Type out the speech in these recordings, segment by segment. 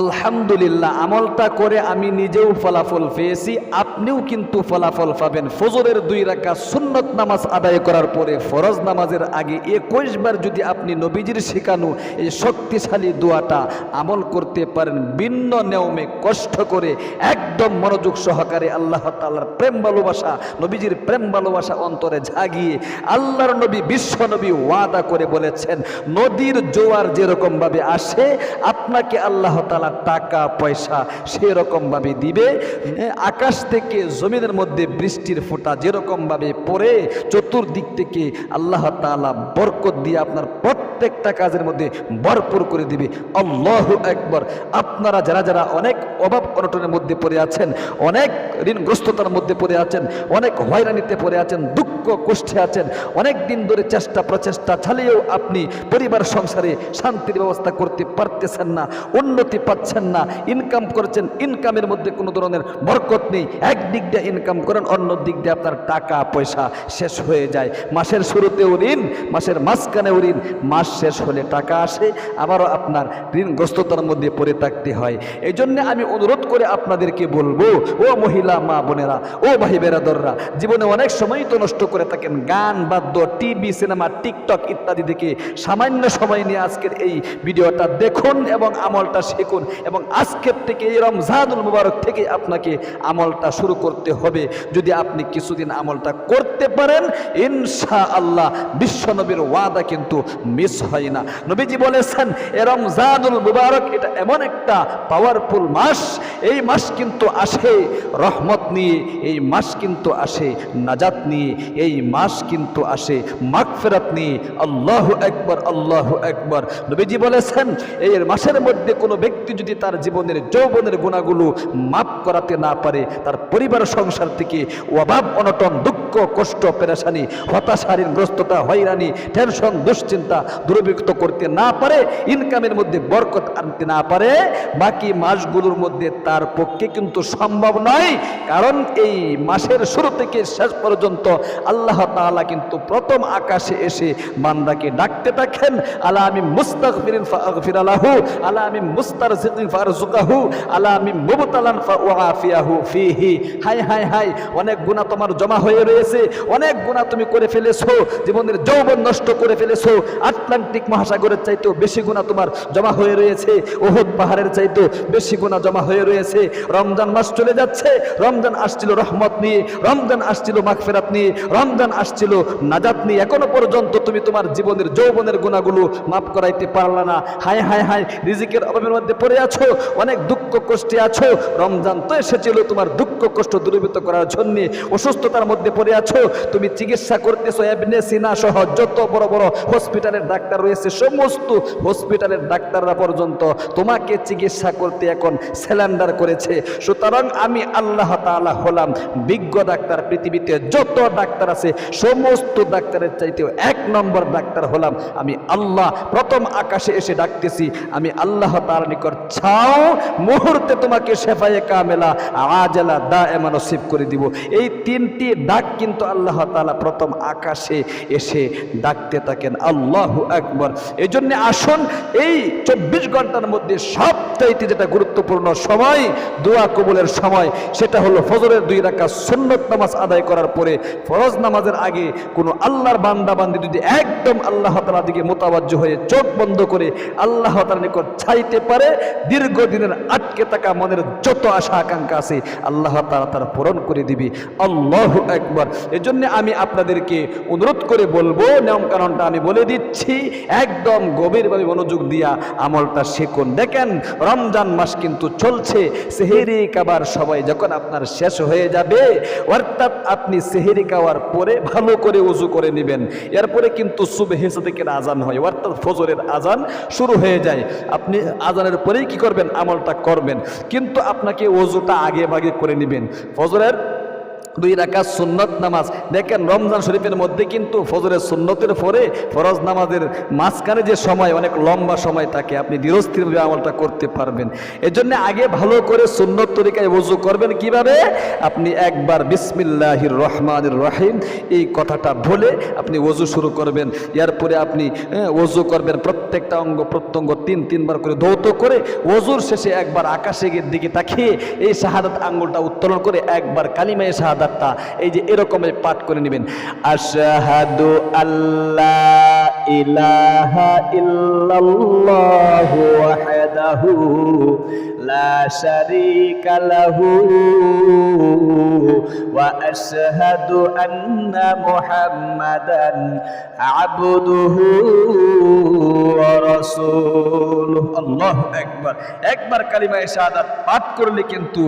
আলহামদুলিল্লাহ, আমলটা করে আমি নিজেও ফলাফল পেয়েছি, আপনিও কিন্তু ফলাফল পাবেন। ফজরের দুই রাকা সুন্নত নামাজ আদায় করার পরে ফরজ নামাজের আগে একুশ বার যদি আপনি নবীজির শেখানো এই শক্তিশালী দোয়াটা আমল করতে পারেন, ভিন্ন নিয়মে কষ্ট করে একদম মনোযোগ সহকারে আল্লাহ তাল্লাহর প্রেম ভালোবাসা, নবীজির প্রেম ভালোবাসা অন্তরে জাগিয়ে আল্লাহর নবী, বিশ্ব নবী ওয়াদা করে বলেছেন, নদীর জোয়ার যেরকমভাবে আসে, আপনাকে আল্লাহ তালা টাকা, পয়সা সেরকমভাবে দিবে। আকাশ থেকে জমিনের মধ্যে বৃষ্টির ফোঁটা যেরকমভাবে পড়ে, চতুর্দিক থেকে আল্লাহ তালা বরকত দিয়ে আপনার প্রত্যেকটা কাজের মধ্যে ভরপুর করে দিবে। আল্লাহ একবার আপনারা যারা যারা অনেক অভাব অনটনের মধ্যে পড়ে আছেন, অনেক ঋণগ্রস্ততার মধ্যে পড়ে আছেন, অনেক হয়রানিতে পড়ে আছেন, দুঃখ কষ্টে আছেন, অনেক দিন ধরে চেষ্টা প্রচেষ্টা চালিয়েও আপনি পরিবার সংসারে শান্তির ব্যবস্থা করতে পারতেছেন না, উন্নতি পাচ্ছেন না। ইনকাম করছেন ইনকামের মধ্যে কোনো ধরনের বরকত নেই। এক দিক দিয়ে ইনকাম করেন, অন্য দিক দিয়ে আপনার টাকা, পয়সা শেষ হয়ে যায়। মাসের শুরুতেও ঋণ, মাসের মাঝখানেও ঋণ। মাস শেষ হলে টাকা আসে, আবারও আপনার ঋণগ্রস্ততার মধ্যে পড়ে থাকতে হয়। এই জন্যে আমি অনুরোধ করে আপনাদেরকে বলব, ও মহিলা, মা বোনেরা, ও ভাই বেরাদররা জীবনে অনেক সময় তো নষ্ট করে থাকেন। গান, বাদ্য, টিভি, সিনেমা, টিকটক ইত্যাদি দেখে সামান্য সময় নিয়ে আজকের এই ভিডিওটা দেখুন এবং আমলটা শিখুন। এবং আজকের থেকে এই রমজানুল মুবারক থেকে আপনাকে আমলটা শুরু করতে হবে। যদি আপনি কিছুদিন আমলটা করতে পারেন ইনশা আল্লাহ বিশ্বনবীর ওয়াদা কিন্তু মিস হয় না। নবীজি বলেছেন, এ রমজানুল মুবারক এটা এমন একটা পাওয়ারফুল মাস এই মাস কিন্তু আসে রহমত নিয়ে, এই মাস কিন্তু আসে নাজাত নিয়ে, এই মাস কিন্তু আসে মাগফিরাত নিয়ে। আল্লাহ একবার আল্লাহ একবার নবীজি বলেছেন এই মাসের মধ্যে কোনো ব্যক্তি যদি তার জীবনের যৌবনের গুণাগুলো মাফ করাতে না পারে, তার পরিবার সংসার থেকে অভাব, অনটন, দুঃখ, কষ্ট, পেরেশানি হতাশারীর গ্রস্ততা, হয়রানি, টেনশন, দুশ্চিন্তা দূরীভূত করতে না পারে, ইনকামের মধ্যে বরকত আনতে না পারে, বাকি মাসগুলোর মধ্যে তার পক্ষে কিন্তু সম্ভব নয়। কারণ এই মাসের শুরু থেকে শেষ পর্যন্ত আল্লাহ তাআলা কিন্তু প্রথম আকাশে এসে বান্দাকে ডাকতে থাকেন, আলা আমি মুস্তাগফিরিন ফাগফির লাহু, আলা আমি মুস্তারজিকিন ফারজুকাহু আলা আমি মুবতালান ফাউআফিয়াহু ফিহি। হাই হাই হাই অনেক গুনাহ তোমার জমা হয়ে রয়েছে, অনেক গুনাহ তুমি করে ফেলেছো, জীবনের যৌবন নষ্ট করে ফেলেছো, আটলান্টিক মহাসাগরের চাইতেও বেশি গুনাহ তোমার জমা হয়ে রয়েছে, ওহুদ পাহাড়ের চাইতেও বেশি গুনাহ জমা হয়ে রয়েছে। রমজান মাস চলে যাচ্ছে। রমজান আসছিল রহমত নিয়ে, রমজান আসছিল মাগফিরাত নিয়ে, রমজান আসছিল নাজাত নিয়ে। এখনও পর্যন্ত তুমি তোমার জীবনের যৌবনের গুণাগুলো মাফ করাইতে পারলা না। হায় হায় হায়, রিজিকের অভাবের মধ্যে পড়ে আছো, অনেক দুঃখ কষ্টে আছো। রমজান তো এসেছিল তোমার দুঃখ কষ্ট দূরীভূত করার জন্যে। অসুস্থতার মধ্যে পড়ে আছো। তুমি চিকিৎসা করতেছো এবনে সিনা সহ যত বড় বড় হসপিটালের ডাক্তার রয়েছে, সমস্ত হসপিটালের ডাক্তাররা পর্যন্ত তোমাকে চিকিৎসা করতে এখন স্যালেন্ডার করেছে। সুতরাং আমি আল্লাহ তাআলা হলাম বিজ্ঞ ডাক্তার। পৃথিবীতে যত ডাক্তার আছে, সমস্ত ডাক্তারের চাইতেও এক নম্বর ডাক্তার হলাম আমি আল্লাহ। প্রথম আকাশে এসে ডাকতেছি, আমি আল্লাহ তার নিকট ছাও মুহূর্তে তোমাকে শেফায়ে কামেলা, আজেলা দা এমন নসিব করে দিব। এই তিনটি ডাক কিন্তু আল্লাহ তালা প্রথম আকাশে এসে ডাকতে থাকেন। আল্লাহ একবার এই জন্য আসুন, এই চব্বিশ ঘণ্টার মধ্যে সবচাইতে যেটা গুরুত্বপূর্ণ সময় দোয়া কবুলের সময়, সেটা হলো ফজরের দুই রাকাত সুন্নত নামাজ আদায় করার পরে ফরজ নামাজের আগে কোনো আল্লাহর বান্দা বান্দি যদি একদম আল্লাহ তালা দিকে মোতাবাজ্য হয়ে চোখ বন্ধ করে আল্লাহ তালার নিকট চাইতে পারে, দীর্ঘদিনের আটকে থাকা মনের যত আশা আকাঙ্ক্ষা আছে আল্লাহ তালা তারা পূরণ করে দিবি। আল্লাহ একবার এজন্য আমি আপনাদেরকে অনুরোধ করে বলব নিয়ম কারণটা আমি বলে দিচ্ছি, একদম গভীরভাবে মনোযোগ দিয়া আমলটা শিখুন। দেখেন, রমজান মাস কিন্তু চলছে সেহেরি কাবার সবাই যখন আপনার শেষ হয়ে যাবে, অর্থাৎ আপনি সেহেরি খাওয়ার পরে ভালো করে উজু করে নেবেন। এরপরে কিন্তু সুবহে থেকে আজান হয়, অর্থাৎ ফজরের আজান শুরু হয়ে যায়। আপনি আজানের পরেই কি করবেন? আমলটা করবেন। কিন্তু আপনাকে ওজুটা আগে ভাগে করে নেবেন। ফজরের দুই রাকাত সুন্নত নামাজ। দেখেন রমজান শরীফের মধ্যে কিন্তু ফজরের সুন্নতের পরে ফরজ নামাজের মাঝখানে যে সময়, অনেক লম্বা সময় থাকে, আপনি ধীরস্থিরভাবে আমলটা করতে পারবেন। এজন্য আগে ভালো করে সুন্নত তরিকায় ওযু করবেন কীভাবে? আপনি একবার বিসমিল্লাহির রহমানির রহিম এই কথাটা বলে আপনি ওযু শুরু করবেন। এরপরে আপনি ওযু করবেন প্রত্যেকটা অঙ্গ প্রত্যঙ্গ তিন, তিনবার করে দৌত করে ওযুর শেষে একবার আকাশের দিকে তাকিয়ে এই শাহাদাত আঙ্গুলটা উত্তোলন করে একবার কালিমায়ে শাহাদাতটা এই যে এরকমের পাঠ করে নেবেন। আশাহাদু আল্লাহ ইলাহা লাহু ওয়া আশহাদু আন্না মুহাম্মাদান আবদুহু ওয়া রাসূলুহু। আল্লাহু আকবার। একবার কালিমায়ে শাহাদাত পাঠ করলে কিন্তু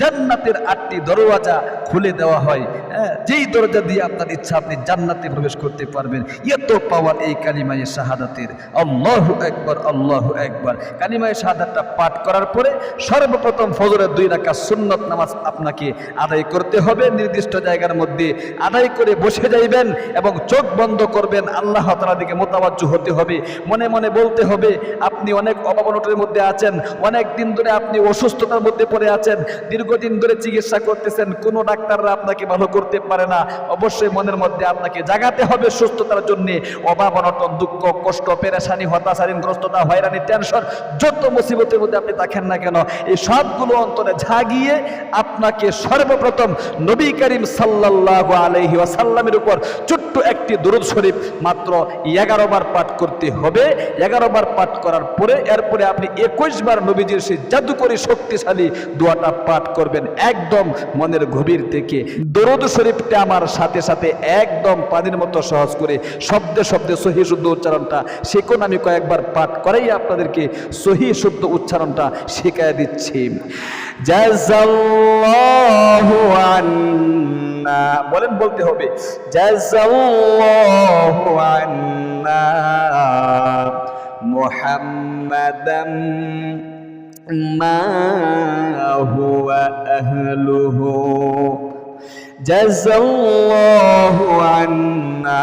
জান্নাতের আটটি দরওয়াজা খুলে দেওয়া হয়। হ্যাঁ, যেই দরজা দিয়ে আপনার ইচ্ছা আপনি জান্নাতে প্রবেশ করতে পারবেন এত পাওয়ার এই কালিমায়ে শাহাদাতের। আল্লাহু একবার আল্লাহু একবার কালিমায়ে শাহাদাতটা পাঠ করার পরে সর্বপ্রথম ফজরের দুই রাকাত সুন্নত নামাজ আপনাকে আদায় করতে হবে। নির্দিষ্ট জায়গার মধ্যে আদায় করে বসে যাইবেন এবং চোখ বন্ধ করবেন। আল্লাহ তাআলা দিকে মোতাবাজ্জ হতে হবে। মনে মনে বলতে হবে, আপনি অনেক অভাবনটের মধ্যে আছেন, অনেক দিন ধরে আপনি অসুস্থতার মধ্যে পড়ে আছেন, দীর্ঘদিন ধরে চিকিৎসা করতেছেন, কোনো ডাক্তাররা আপনাকে ভালো করতে পারে না। অবশ্যই মনের মধ্যে আপনাকে জাগাতে হবে সুস্থতার জন্য। অভাব, অনটন, দুঃখ, কষ্ট, পেরেশানি হতাশারীনগ্রস্ততা হয়রানি, টেনশন, যত মুসিবতের মধ্যে আপনি থাকেন না কেন? এই সবগুলো অন্তরে ঝাগিয়ে আপনাকে সর্বপ্রথম নবী করিম সাল্লাল্লাহু আলাইহি ওয়াসাল্লামের উপর ছোট্ট একটি দুরুদ শরীফ মাত্র এগারো বার পাঠ করতে হবে। এগারো বার পাঠ করার পরে এরপরে আপনি একুশ বার নবীজির সেই জাদুকরী শক্তিশালী দোয়াটা পাঠ করবেন একদম মনের গভীর থেকে। দরুদ শরীফটা আমার সাথে সাথে একদম পানির মতো সহজ করে শব্দে শব্দে সহি শুদ্ধ উচ্চারণটা সেকোন আমি কয়েকবার পাঠ করাই আপনাদেরকে সহি শুদ্ধ উচ্চারণটা শিক্ষা দিচ্ছি। বলেন বলতে হবে। জাজাল্লাহু আন্না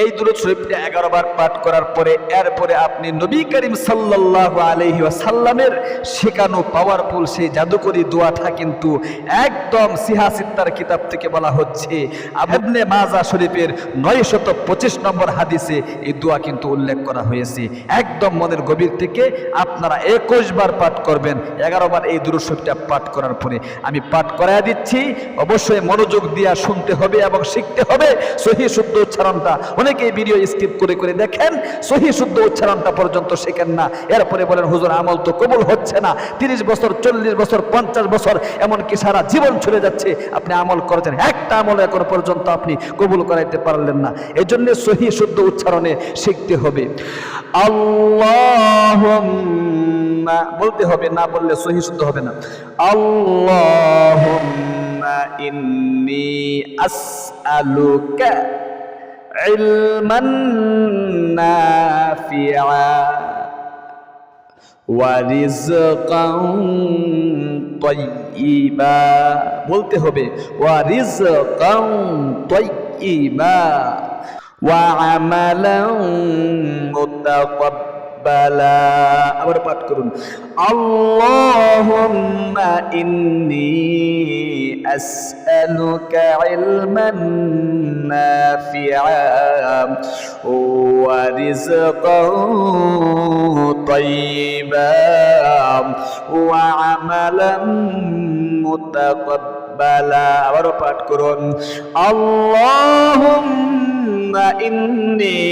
এই দুরুদ শরীফটা এগারো বার পাঠ করার পরে, এরপরে আপনি নবী করিম সাল্লাল্লাহু আলাইহি ওয়াসাল্লামের শেখানো পাওয়ারফুল সেই জাদুকরি দোয়াটা কিন্তু একদম সিহাসিত্তার কিতাব থেকে বলা হচ্ছে। আবনে মাজা শরীফের নয় শত পঁচিশ নম্বর হাদিসে এই দোয়া কিন্তু উল্লেখ করা হয়েছে। একদম মনের গভীর থেকে আপনারা একুশ বার পাঠ করবেন, এগারো বার এই দুরুদ শরীফটা পাঠ করার পরে। আমি পাঠ করাইয়া দিচ্ছি, অবশ্যই মনোযোগ দিয়া শুনতে হবে এবং শিখতে হবে। সহি শুদ্ধ উচ্চারণটা অনেকে ভিডিও স্কিপ করে করে দেখেন, সহি শুদ্ধ উচ্চারণটা পর্যন্ত শেখেন না। এরপরে বলেন, হুজুর, আমল তো কবুল হচ্ছে না। তিরিশ বছর, চল্লিশ বছর, পঞ্চাশ বছর, এমনকি সারা জীবন চলে যাচ্ছে। আপনি আমল করেছেন। একটা আমল এখন পর্যন্ত আপনি কবুল করাইতে পারলেন না। এই জন্য সহি শুদ্ধ উচ্চারণে শিখতে হবে। আল্লাহ বলতে হবে, না বললে সহি শুদ্ধ হবে না। আল্লাহ ইন্নি আসআলুকা علما نافعا ورزقا طيبا বলতে হবে ورزقا طيبا وعملا متقبلا اللهم اني اسالك علما نافعا ورزقا طيبا وعملا متقبلا بلا আবার পাঠ করুন। اللهم اني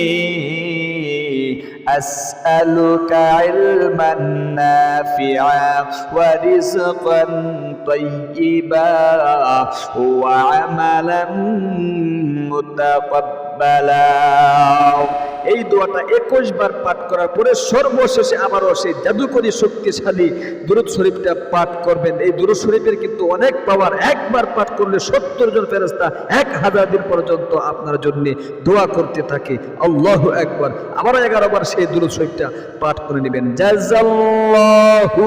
أسألك علما نافعا ورزقا طيبا وعملا متقبلا. এই দোয়াটা একুশ বার পাঠ করার পরে সর্বশেষে আবারও সেই জাদুকরী শক্তিশালী দুরুদ শরীফটা পাঠ করবেন। এই দুরুদ শরীফের কিন্তু অনেক পাওয়ার। একবার পাঠ করলে সত্তর জন ফেরস্তা এক হাজার দিন পর্যন্ত আপনার জন্য দোয়া করতে থাকে। আল্লাহ একবার আবার এগারো বার সেই দুরুদ শরীফটা পাঠ করে নেবেন। জাজাল্লাহু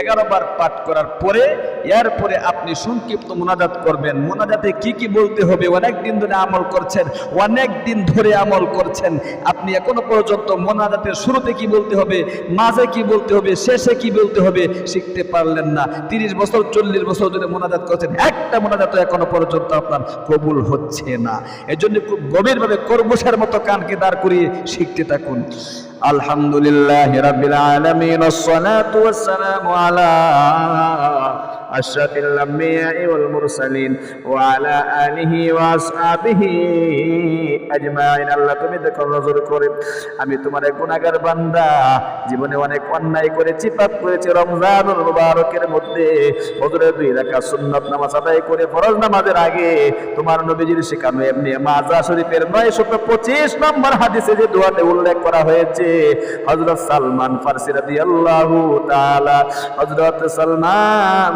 এগারো বার পাঠ করার পরে, এরপরে আপনি সংক্ষিপ্ত মোনাজাত করবেন। মোনাজাতে কি কি বলতে হবে? অনেক দিন ধরে আমল করছেন, অনেক দিন ধরে আমল করছেন। আপনি এখনও পর্যন্ত মোনাজাতের শুরুতে কি বলতে হবে? মাঝে কি বলতে হবে? শেষে কি বলতে হবে? শিখতে পারলেন না। তিরিশ বছর, চল্লিশ বছর ধরে মোনাজাত করছেন। একটা মোনাজাত এখনও পর্যন্ত আপনার কবুল হচ্ছে না। এজন্য খুব গভীরভাবে কর্মসার মতো কানকে দাঁড় করিয়ে শিখতে থাকুন। الحمد لله رب العالمين الصلاة والسلام على أشرف الأنبياء والمرسلين وعلى آله وأصحابه أجمعين আল্লাহ তুমি দেখো নজর করে আমি তোমার এক গুনাহগার বান্দা জীবনে অনেক অন্যায় করেছি পাপ করেছি রমজানুল মুবারকের মধ্যে ফজরের দুই রাকাত সুন্নাত নামাজ আদায় করে ফরজ নামাজের আগে তোমার নবীজির শেখানো এমনি মাজা শরীফের নয় শত পঁচিশ নম্বর হাদিসে যে দোয়াতে উল্লেখ করা হয়েছে হযরত সালমান ফারসি রাদিয়াল্লাহু তাআলা হযরত সালমান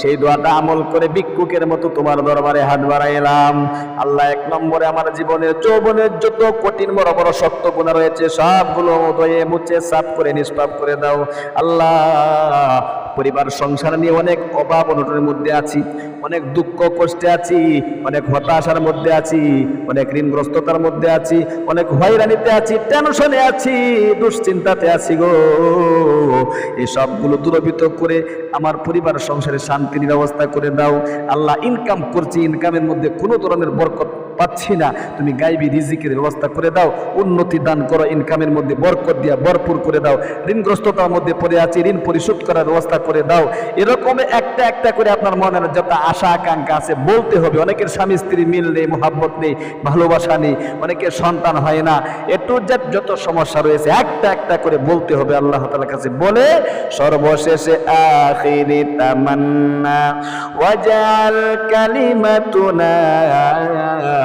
সেই দোয়াটা আমল করে ভিক্ষুকের মতো তোমার দরবারে হাত বাড়াইলাম। আল্লাহ এক নম্বরে আমার জীবনের যৌবনের যত কঠিন বড় বড় সত্য গুণা রয়েছে, সবগুলো ধয়ে মুছে সাফ করে নিষ্পাপ করে দাও। আল্লাহ, পরিবার সংসার নিয়ে অনেক অভাব অনটনের মধ্যে আছি, অনেক দুঃখ কষ্টে আছি, অনেক হতাশার মধ্যে আছি, অনেক ঋণগ্রস্ততার মধ্যে আছি, অনেক হয়রানিতে আছি, টেনশনে আছি, দুশ্চিন্তাতে আছি গো। এই সবগুলো দূরবিত করে আমার পরিবার সংসারে শান্তির ব্যবস্থা করে দাও। আল্লাহ ইনকাম করছি ইনকামের মধ্যে কোনো ধরনের বরকত পাচ্ছি না। তুমি গাইবি রিজিকের ব্যবস্থা করে দাও, উন্নতি দান করো ইনকামের মধ্যে বরকত দিয়া ভরপুর করে দাও, ঋণগ্রস্ততার মধ্যে পড়ে আছি, ঋণ পরিশোধ করার ব্যবস্থা করে দাও। এরকম একটা একটা করে আপনার মনের যত আশা, আকাঙ্ক্ষা আছে, বলতে হবে। অনেকের স্বামী স্ত্রী মিল নেই, মোহাব্বত নেই, ভালোবাসা নেই, অনেকের সন্তান হয় না। একটু যত সমস্যা রয়েছে, একটা একটা করে বলতে হবে আল্লাহ তাআলার কাছে। বলে, সর্বশেষে আখিরি তামান্না, ওয়াজাল কালিমাতুনা।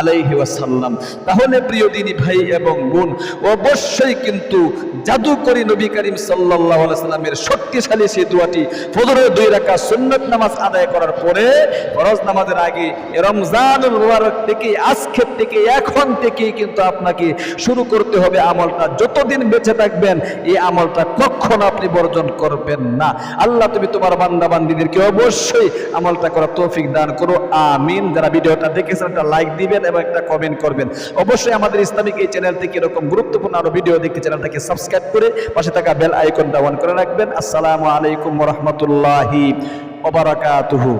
আলাইহি ওয়াসাল্লাম। তাহলে প্রিয় দিনী ভাই এবং বোন, অবশ্যই কিন্তু জাদুকরি নবী করিম আলাইহি সাল্লামের শক্তিশালী সেই দোয়াটি ফজরের দুই রাকাত সুন্নাত নামাজ আদায় করার পরে ফরজ নামাজের আগে এ রমজানুল মুবারক থেকে আজকে থেকে, এখন থেকেই কিন্তু আপনাকে শুরু করতে হবে আমলটা। যতদিন বেঁচে থাকবেন, এই আমলটা কখনো আপনি বর্জন করবেন না। আল্লাহ তুমি তোমার বান্দা বান্দিদেরকে অবশ্যই আমলটা করার তৌফিক দান করো। আমিন। যারা ভিডিওটা দেখেছেন, একটা লাইক দিবেন এবং একটা কমেন্ট করবেন। অবশ্যই আমাদের ইসলামিক এই চ্যানেল থেকে এরকম গুরুত্বপূর্ণ আরও ভিডিও দেখতে চ্যানেলটাকে সাবস্ক্রাইব করে পাশে থাকা বেল আইকনটা অন করে রাখবেন। আসসালামু আলাইকুম রহমতুল্লাহি ওবারাকাতুহু